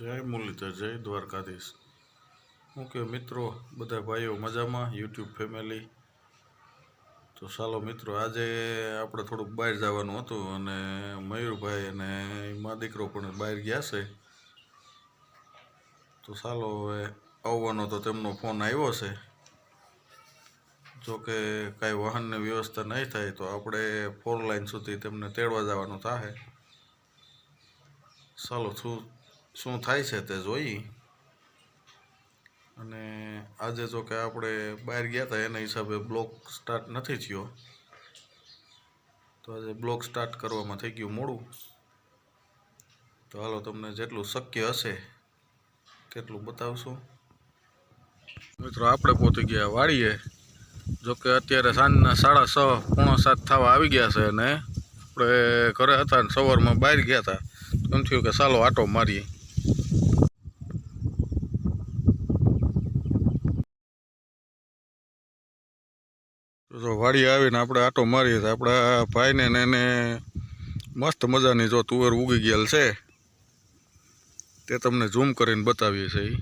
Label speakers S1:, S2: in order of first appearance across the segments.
S1: જય મુરલીધર, જય દ્વારકાધીશ. હું કે મિત્રો, બધા ભાઈઓ મજામાં, યુટ્યુબ ફેમિલી. તો ચાલો મિત્રો, આજે આપણે થોડુંક બહાર જવાનું હતું અને મયુરભાઈ અને મા દીકરો પણ બહાર ગયા છે. તો ચાલો હવે આવવાનો તો તેમનો ફોન આવ્યો છે. જો કે કાંઈ વાહનની વ્યવસ્થા નહીં થાય તો આપણે ફોર લાઈન સુધી તેમને તેડવા જવાનું થાય ચાલો, શું શું થાય છે તે જોઈ. અને આજે જો કે આપણે બહાર ગયા હતા, એના હિસાબે બ્લોક સ્ટાર્ટ નથી થયો. તો આજે બ્લોક સ્ટાર્ટ કરવામાં થઈ ગયું મોડું. તો હાલો તમને જેટલું શક્ય હશે તેટલું બતાવશું. મિત્રો, આપણે પહોંચી ગયા વાડીએ. જોકે અત્યારે સાંજના સાડા છ, પોણા સાત થવા આવી ગયા છે અને આપણે ઘરે હતા ને સવારમાં બહાર ગયા હતા. એમ થયું કે ચાલો આટો મારીએ. જો વાડી આવીને આપણે આટો મારીએ તો આપણા ભાઈને એને મસ્ત મજાની જો તુવેર ઉગી ગયેલ છે. તે તમને ઝૂમ કરીને બતાવીએ છીએ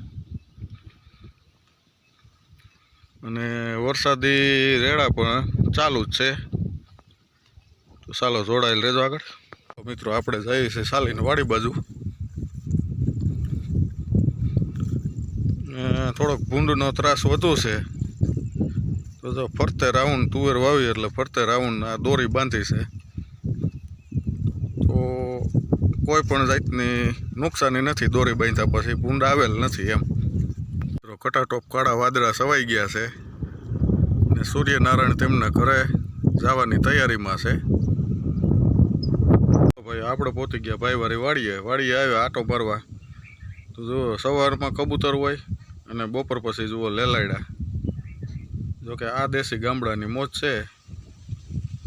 S1: અને વરસાદી રેડા પણ ચાલુ જ છે. તો ચાલો જોડાયેલ રહેજો આગળ. મિત્રો આપણે જઈએ છીએ સાલીને વાડી બાજુ. થોડોક ભૂંડનો ત્રાસ વધુ છે. તો જો ફરતે રાઉન્ડ તુવેર વાવી એટલે ફરતે રાઉન્ડ આ દોરી બાંધી છે. તો કોઈ પણ જાતની નુકસાની નથી દોરી બાંધ્યા પછી, ભૂંડ આવેલ નથી એમ. તો કટાટોપ કાળા વાદળા સવાઈ ગયા છે ને સૂર્યનારાયણ તેમના ઘરે જવાની તૈયારીમાં છે. ભાઈ આપણે પહોંચી ગયા ભાઈ વારી વાડીએ વાડીએ આવ્યા આટો ભરવા. તો જુઓ સવારમાં કબૂતર હોય અને બપોર પછી જુઓ લેલાયડા. જોકે આ દેશી ગામડાની મોજ છે.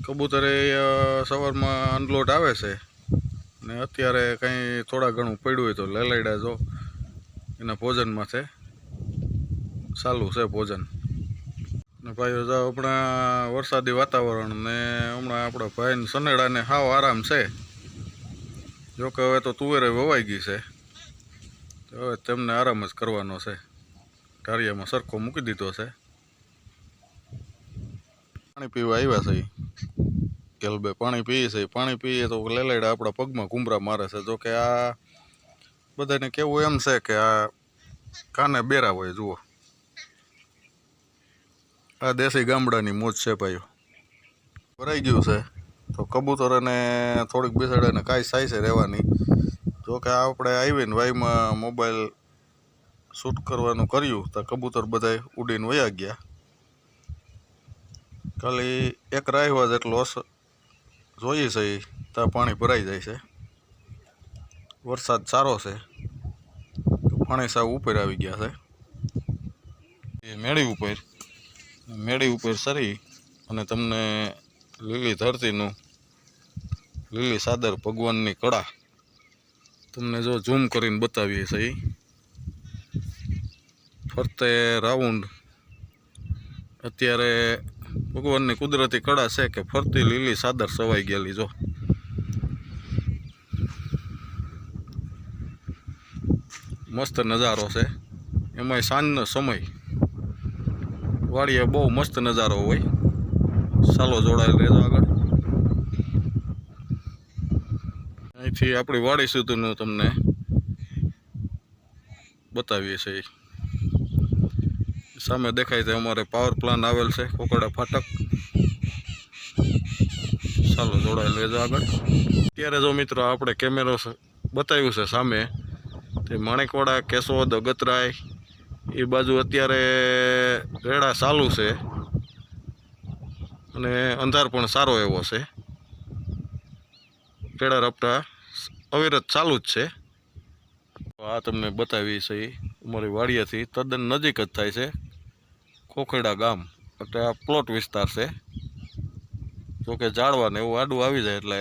S1: કબૂતરે સવારમાં અનલોટ આવે છે ને અત્યારે કંઈ થોડા ઘણું પડ્યું હોય તો લેલાયડા જો એના ભોજનમાં છે. ચાલુ છે ભોજન. ને ભાઈઓ, જો આપણા વરસાદી વાતાવરણ ને હમણાં આપણા ભાઈને સનેડાને હાવ આરામ છે. જોકે હવે તો તુવેરે વવાઈ ગઈ છે. હવે તેમને આરામ જ કરવાનો છે. કાર્યમાં સરખો મૂકી દીધો છે. પાણી પીવા આવ્યા છે. કેલ કેલબે પાણી પીએ છે, પાણી પીએ તો લેલાયડા આપણા પગમાં કુંભરા મારે છે. જો કે આ બધાને કેવું એમ છે કે આ કાને બેરા હોય, જુઓ. આ દેશી ગામડાની મોજ છે ભાઈઓ. ભરાઈ ગયું છે. તો કબૂતરોને થોડીક બેસાડે કાંઈ સાઈ છે રહેવાની. જો કે આપણે આવીને વાઈમાં મોબાઈલ શૂટ કરવાનું કર્યું, તો કબૂતર બધાય ઉડીને વયા ગયા. ખાલી એક રાહવા જેટલો અસ જોઈએ છે ત્યાં પાણી ભરાઈ જાય છે. વરસાદ સારો છે. પાણી સાવ ઉપર આવી ગયા છે. એ મેળી ઉપર મેળી ઉપર સરી અને તમને લીલી ધરતીનું, લીલી સાદર ભગવાનની કળા તમને જો ઝૂમ કરીને બતાવીએ છે ઈ. ફરતે રાઉન્ડ. અત્યારે ભગવાનની કુદરતી કળા છે કે ફરતી લીલી સાદર સવાઈ ગયેલી, જો. મસ્ત નજારો છે. એમાંય સાંજનો સમય. વાડીએ બહુ મસ્ત નજારો હોય. ચાલો જોડાયેલ રહેજો આગળ. અહીંથી આપણી વાડી સુધીનું તમને બતાવીએ છીએ. સામે દેખાય છે અમારે પાવર પ્લાન્ટ આવેલ છે, કોકડા ફાટક. ચાલો જોડાયેલ રહેજો આગળ. અત્યારે જો મિત્રો આપણે કેમેરો બતાવ્યું છે સામે, તે માણેકવાડા, કેશોદ અગતરાય એ બાજુ અત્યારે રેડા ચાલુ છે. અને અંધાર પણ સારો એવો છે. રેડા રપટા અવિરત ચાલુ જ છે. આ તમને બતાવી છે અમારી વાડિયાથી તદ્દન નજીક જ થાય છે. ખોખેડા ગામ. એટલે આ પ્લોટ વિસ્તાર છે. જોકે ઝાડવા ને એવું આડું આવી જાય એટલે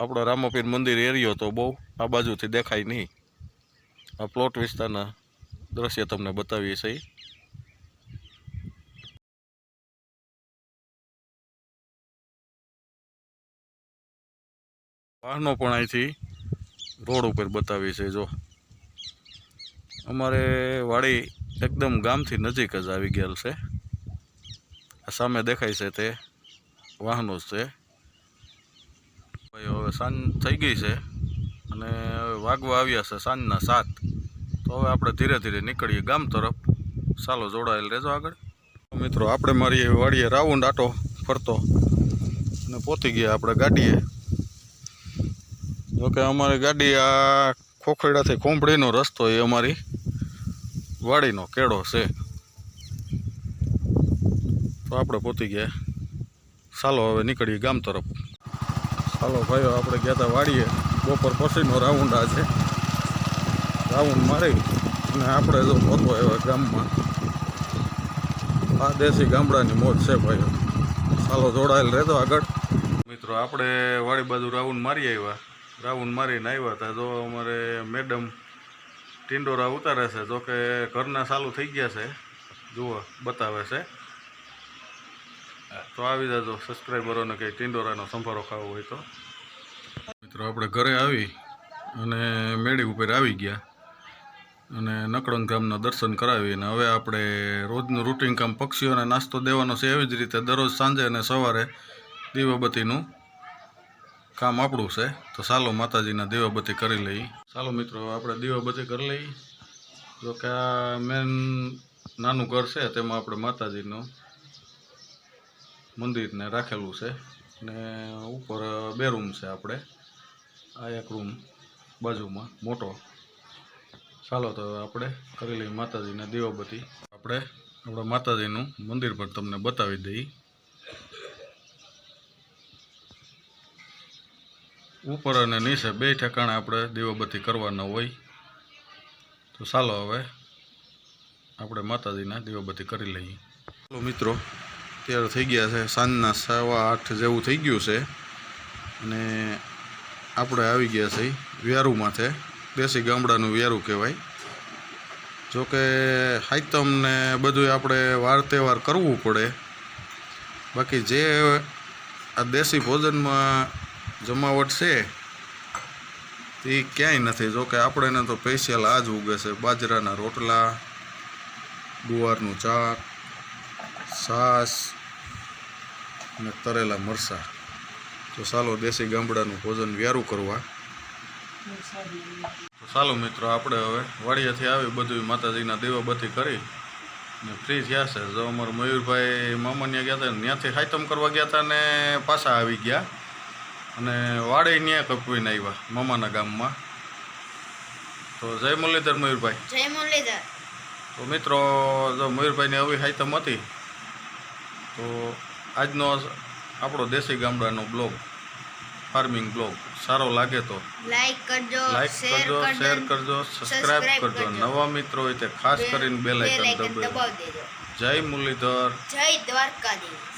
S1: આપણો રામાપીર મંદિર એરિયો તો બહુ આ બાજુથી દેખાય નહીં. આ પ્લોટ વિસ્તારના દ્રશ્ય તમને બતાવીએ છીએ. વાહનો પણ અહીંથી રોડ ઉપર બતાવી છે જો. અમારે વાડી એકદમ ગામથી નજીક જ આવી ગયેલ છે. સામે દેખાય છે તે વાહનો છે. ભાઈ હવે સાંજ થઈ ગઈ છે અને હવે વાગવા આવ્યા છે સાંજના સાત. તો હવે આપણે ધીરે ધીરે નીકળીએ ગામ તરફ. ચાલો જોડાયેલ રહેજો આગળ. મિત્રો, આપણે મારી વાડીએ રાઉન્ડ આટો ફરતો અને પહોંચી ગયા આપણે ગાડીએ. જોકે અમારી ગાડી આ ખોખરડાથી ખોંભળીનો રસ્તો એ અમારી વાડીનો કેળો છે. તો આપણે પહોંચી ગયા. ચાલો હવે નીકળીએ ગામ તરફ. ચાલો ભાઈઓ, આપણે ગયા હતા વાડીએ. બપોર પછીનો રાઉન્ડ આ છે. રાઉન્ડ મારી અને આપણે જો પહોંચવો એવા ગામમાં. આ દેશી ગામડાની મોજ છે ભાઈઓ. ચાલો જોડાયેલ રહેતો આગળ. મિત્રો, આપણે વાડી બાજુ રાઉન્ડ મારી આવ્યા. રાઉન્ડ મારીને આવ્યા હતા જો અમારે મેડમ ટિંડોરા ઉતારે છે, જો કે ઘરના ચાલુ થઈ ગયા છે. જુઓ, બતાવે છે. તો આવી જાજો સબસ્ક્રાઈબરોને કંઈ ટિંડોરાનો સંભારો ખાવો હોય તો. મિત્રો, આપણે ઘરે આવી અને મેળી ઉપર આવી ગયા અને નકળંગ ગામના દર્શન કરાવી અને હવે આપણે રોજનું રૂટિન કામ પક્ષીઓને નાસ્તો દેવાનો છે. એવી જ રીતે દરરોજ સાંજે અને સવારે દીવાબત્તીનું કામ આપણું છે. તો ચાલો માતાજીના દીવાબત્તી કરી લઈએ. ચાલો મિત્રો, આપણે દીવાબત્તી કરી લઈએ. જો કે આ મેન નાનું ઘર છે, તેમાં આપણે માતાજીનું મંદિરને રાખેલું છે. ને ઉપર બે રૂમ છે આપણે. આ એક રૂમ બાજુમાં, મોટો. ચાલો તો આપણે કરી લઈએ માતાજીને દીવાબત્તી. આપણે આપણા માતાજીનું મંદિર પણ તમને બતાવી દઈએ. ઉપર અને નીચે બે ઠેકાણે આપણે દીવાબત્તી કરવાના હોય. તો ચાલો હવે આપણે માતાજીના દીવાબત્તી કરી લઈએ. ચાલો મિત્રો ત્યારે થઈ ગયા છે સાંજના સવા આઠ જેવું થઈ ગયું છે. અને આપણે આવી ગયા છે વ્યારું માથે, દેશી ગામડાનું વ્યારું કહેવાય. જોકે હાઈતમ ને બધું આપણે વાર તહેવાર કરવું પડે. બાકી જે આ દેશી ભોજનમાં જમાવટ છે, તે ક્યાંય નથી. જોકે આપણે તો સ્પેશિયલ આ જ ઉગે છે. બાજરાના રોટલા, ગુવારનું ચાક છાસ અને તરેલા મરસા તો ચાલો દેશી ગામડાનું ભોજન વ્યારું કરવા. તો ચાલો મિત્રો, આપણે હવે વાડિયાથી આવી બધું માતાજીના દીવાબત્તી કરી ને ફ્રી થયા છે. જો અમારા મયુરભાઈ મામાને ગયા હતા ત્યાંથી હાઈતમ કરવા ગયા હતા ને પાછા આવી ગયા. અને વાડે ત્યાં કપવીને આવ્યા મામાના ગામમાં. તો જય મુરલીધર મયુરભાઈ.
S2: જય મુરલીધર.
S1: તો મિત્રો જો મયુરભાઈની આવી હાઈતમ હતી તો આજનો આપણો દેશી ગામડાનો બ્લોગ ફાર્મિંગ બ્લોગ સારો લાગે તો
S2: લાઈક કરજો
S1: લાઈક
S2: શેર
S1: કરજો શેર
S2: કરજો
S1: સબસ્ક્રાઇબ કરજો. નવા મિત્રો હોય તે ખાસ કરીને આઇકન
S2: આઇકન દબાવી દેજો
S1: જય મુરલીધર.
S2: જય દ્વારકાધીશ.